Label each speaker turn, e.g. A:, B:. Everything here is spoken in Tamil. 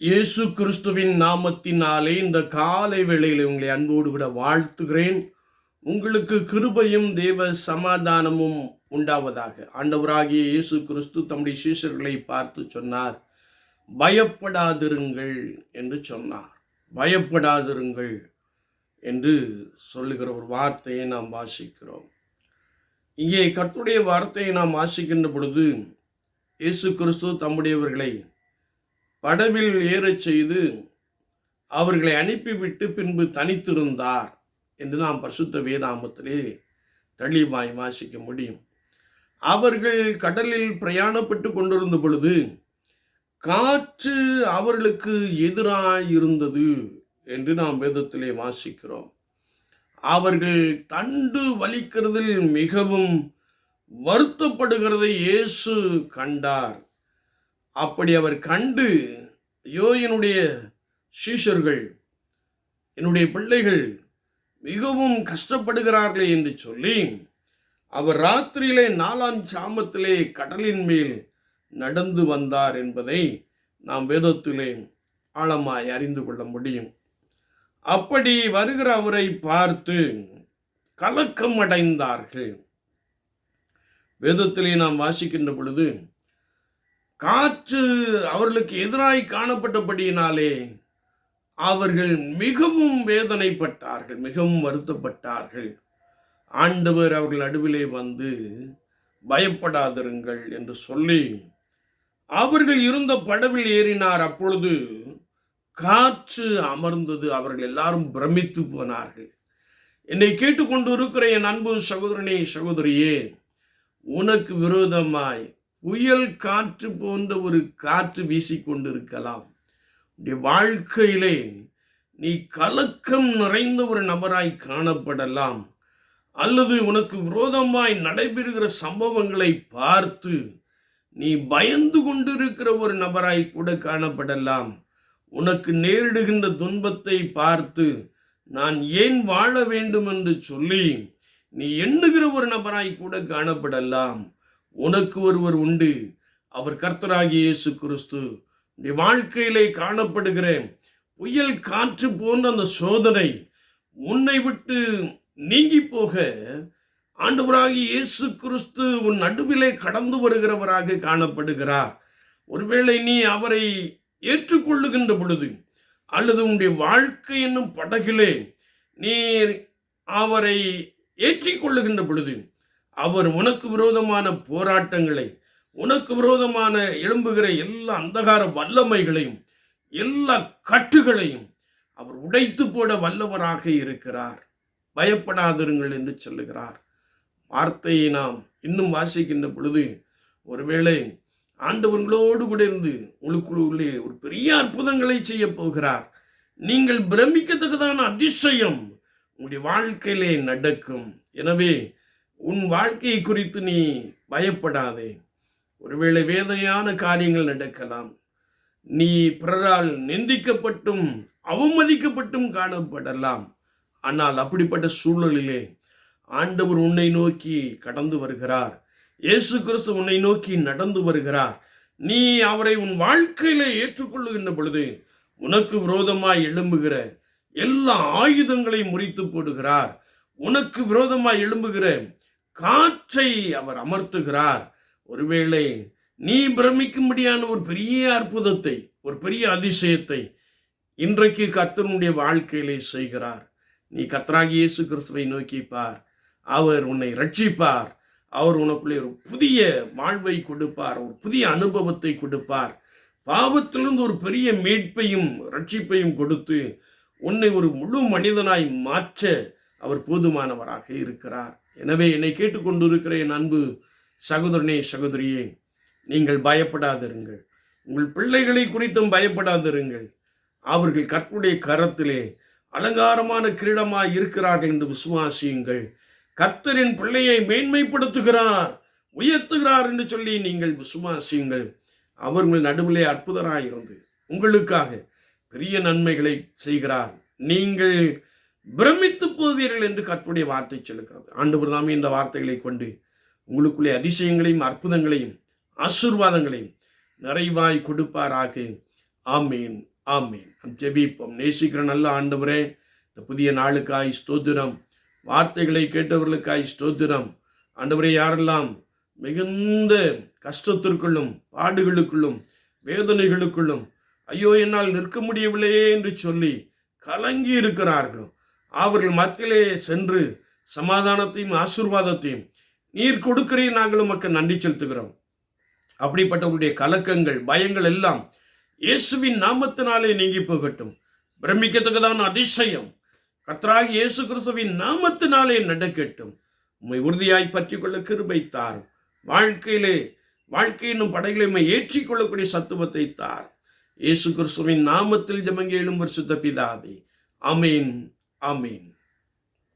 A: இயேசு கிறிஸ்துவின் நாமத்தினாலே இந்த காலை வேளையில் உங்களை அன்போடு கூட வாழ்த்துகிறேன். உங்களுக்கு கிருபையும் தேவ சமாதானமும் உண்டாவதாக. ஆண்டவராகிய இயேசு கிறிஸ்து தம்முடைய சீஷர்களை பார்த்து சொன்னார் பயப்படாதிருங்கள் என்று சொன்னார். பயப்படாதிருங்கள் என்று சொல்லுகிற ஒரு வார்த்தையை நாம் வாசிக்கிறோம். இங்கே கர்த்துடைய வார்த்தையை நாம் வாசிக்கின்ற பொழுது இயேசு கிறிஸ்து தம்முடையவர்களை படவில் ஏறச் செய்து அவர்களை அனுப்பிவிட்டு பின்பு தனித்திருந்தார் என்று நாம் பசுத்த வேதாமத்திலே தெளிவாய் வாசிக்க முடியும். அவர்கள் கடலில் பிரயாணப்பட்டு கொண்டிருந்த பொழுது காற்று அவர்களுக்கு எதிராய் இருந்தது என்று நாம் வேதத்திலே வாசிக்கிறோம். அவர்கள் தண்டு வலிக்கிறதில் மிகவும் வருத்தப்படுகிறதை இயேசு கண்டார். அப்படி அவர் கண்டு ஐயோ என்னுடைய சீஷர்கள் என்னுடைய பிள்ளைகள் மிகவும் கஷ்டப்படுகிறார்களே என்று சொல்லி அவர் ராத்திரியிலே நாலாம் சாமத்திலே கடலின் மேல் நடந்து வந்தார் என்பதை நாம் வேதத்திலே ஆழமாய் அறிந்து கொள்ள முடியும். அப்படி வருகிற அவரை பார்த்து கலக்கம் அடைந்தார்கள் வேதத்திலே நாம் வாசிக்கின்ற பொழுது காற்று அவர்களுக்கு எதிராய் காணப்பட்டபடியினாலே அவர்கள் மிகவும் வேதனைப்பட்டார்கள் மிகவும் வருத்தப்பட்டார்கள். ஆண்டவர் அவர்கள் நடுவிலே வந்து பயப்படாதிருங்கள் என்று சொல்லி அவர்கள் இருந்த படவில் ஏறினார். அப்பொழுது காற்று அமர்ந்தது அவர்கள் எல்லாரும் பிரமித்து போனார்கள். என்னை கேட்டுக்கொண்டு இருக்கிற என் அன்பு சகோதரனே சகோதரியே உனக்கு விரோதமாய் புயல் காற்று போன்ற ஒரு காற்று வீசிக்கொண்டிருக்கலாம். உன்னுடைய வாழ்க்கையிலே நீ கலக்கம் நிறைந்த ஒரு நபராய் காணப்படலாம். அல்லது உனக்கு விரோதமாய் நடைபெறுகிற சம்பவங்களை பார்த்து நீ பயந்து கொண்டிருக்கிற ஒரு நபராய் கூட காணப்படலாம். உனக்கு நேரிடுகின்ற துன்பத்தை பார்த்து நான் ஏன் வாழ வேண்டும் என்று சொல்லி நீ எண்ணுகிற ஒரு நபராய் கூட காணப்படலாம். உனக்கு ஒருவர் உண்டு. அவர் கர்த்தராகிய இயேசு கிறிஸ்து உடைய வாழ்க்கையிலே காணப்படுகிற புயல் காற்று போன்ற அந்த சோதனை உன்னை விட்டு நீங்கி போக ஆண்டவராகி இயேசு கிறிஸ்து உன் நடுவிலே கடந்து வருகிறவராக காணப்படுகிறார். ஒருவேளை நீ அவரை ஏற்றுக்கொள்ளுகின்ற பொழுது அல்லது உன்னுடைய வாழ்க்கை என்னும் படகிலே நீ அவரை ஏற்றிக்கொள்ளுகின்ற பொழுது அவர் உனக்கு விரோதமான போராட்டங்களை உனக்கு விரோதமான எழும்புகிற எல்லா அந்தகார வல்லமைகளையும் எல்லா கட்டுகளையும் அவர் உடைத்து போட வல்லவராக இருக்கிறார். பயப்படாதிருங்கள் என்று சொல்லுகிறார். வார்த்தையை நாம் இன்னும் வாசிக்கின்ற பொழுது ஒருவேளை ஆண்டவர்களோடு கூட இருந்து உங்களுக்குள்ளே ஒரு பெரிய அற்புதங்களை செய்ய போகிறார். நீங்கள் பிரமிக்கத்தக்கதான அதிசயம் உங்களுடைய வாழ்க்கையிலே நடக்கும். எனவே உன் வாழ்க்கையை குறித்து நீ பயப்படாதே. ஒருவேளை வேதனையான காரியங்கள் நடக்கலாம். நீ பிறரால் நிந்திக்கப்பட்டும் அவமதிக்கப்பட்டும் காணப்படலாம். ஆனால் அப்படிப்பட்ட சூழலிலே ஆண்டவர் உன்னை நோக்கி கடந்து வருகிறார். இயேசு கிறிஸ்து உன்னை நோக்கி நடந்து வருகிறார். நீ அவரை உன் வாழ்க்கையிலே ஏற்றுக்கொள்ளுகின்ற பொழுது உனக்கு விரோதமாய் எழும்புகிற எல்லா ஆயுதங்களையும் முறித்து போடுகிறார். உனக்கு விரோதமாய் எழும்புகிற காற்றை அவர் அமர்த்துகிறார். ஒருவேளை நீ பிரமிக்கும்படியான ஒரு பெரிய அற்புதத்தை ஒரு பெரிய அதிசயத்தை இன்றைக்கு கர்த்தனுடைய வாழ்க்கையிலே செய்கிறார். நீ கர்த்தராகி இயேசு கிறிஸ்துவை நோக்கி பார். அவர் உன்னை ரட்சிப்பார் அவர் உனக்குள்ளே ஒரு புதிய வாழ்வை கொடுப்பார் ஒரு புதிய அனுபவத்தை கொடுப்பார். பாவத்திலிருந்து ஒரு பெரிய மீட்பையும் ரட்சிப்பையும் கொடுத்து உன்னை ஒரு முழு மனிதனாய் மாற்ற அவர் போதுமானவராக இருக்கிறார். எனவே என்னை கேட்டுக்கொண்டிருக்கிற என் அன்பு சகோதரனே சகோதரியே நீங்கள் பயப்படாதிருங்கள். உங்கள் பிள்ளைகளை குறித்தும் பயப்படாதிருங்கள். அவர்கள் கற்புடைய கரத்திலே அலங்காரமான கிரீடமாய் இருக்கிறார்கள் என்று விசுவாசியுங்கள். கர்த்தரின் பிள்ளையை மேன்மைப்படுத்துகிறார் உயர்த்துகிறார் என்று சொல்லி நீங்கள் விசுவாசியுங்கள். அவர்கள் நடுவிலே அற்புதராயிருந்து உங்களுக்காக பெரிய நன்மைகளை செய்கிறார். நீங்கள் பிரமித்து போவீர்கள் என்று கற்புடைய வார்த்தை சொல்லுகிறது. ஆண்டு தாமே இந்த வார்த்தைகளை கொண்டு உங்களுக்குள்ளே அதிசயங்களையும் அற்புதங்களையும் ஆசீர்வாதங்களையும் நிறைவாய் கொடுப்பாராக. ஆமீன் ஆமீன். நம் ஜெபிப்போம். நேசிக்கிற நல்ல ஆண்டவரே இந்த புதிய நாளுக்காய் ஸ்தோத்திரம். வார்த்தைகளை கேட்டவர்களுக்காய் ஸ்தோத்திரம். ஆண்டவரே யாரெல்லாம் மிகுந்த கஷ்டத்திற்குள்ளும் பாடுகளுக்குள்ளும் வேதனைகளுக்குள்ளும் ஐயோ என்னால் நிற்க முடியவில்லையே என்று சொல்லி கலங்கி இருக்கிறார்களோ அவர்கள் மத்தியிலே சென்று சமாதானத்தையும் ஆசீர்வாதத்தையும் நீர் கொடுக்கிறீர். நாங்கள் உமக்கு நன்றி செலுத்துகிறோம். அப்படிப்பட்டவருடைய கலக்கங்கள் பயங்கள் எல்லாம் இயேசுவின் நாமத்தினாலே நீங்கி போகட்டும். பிரமிக்கத்தக்கதான அதிசயம். கர்த்தராகி இயேசு கிறிஸ்துவின் நாமத்தினாலே நடக்கட்டும். உண்மை உறுதியாய் பற்றி கொள்ள கிருபை தார் வாழ்க்கையிலே வாழ்க்கையினும் படைகளை உம்மை ஏற்றிக்கொள்ளக்கூடிய சத்துவத்தை தார். இயேசு கிறிஸ்துவின் நாமத்தில் ஜமங்கேளும் பரிசுத்த பிதாவே. அமீன் ஆமீன்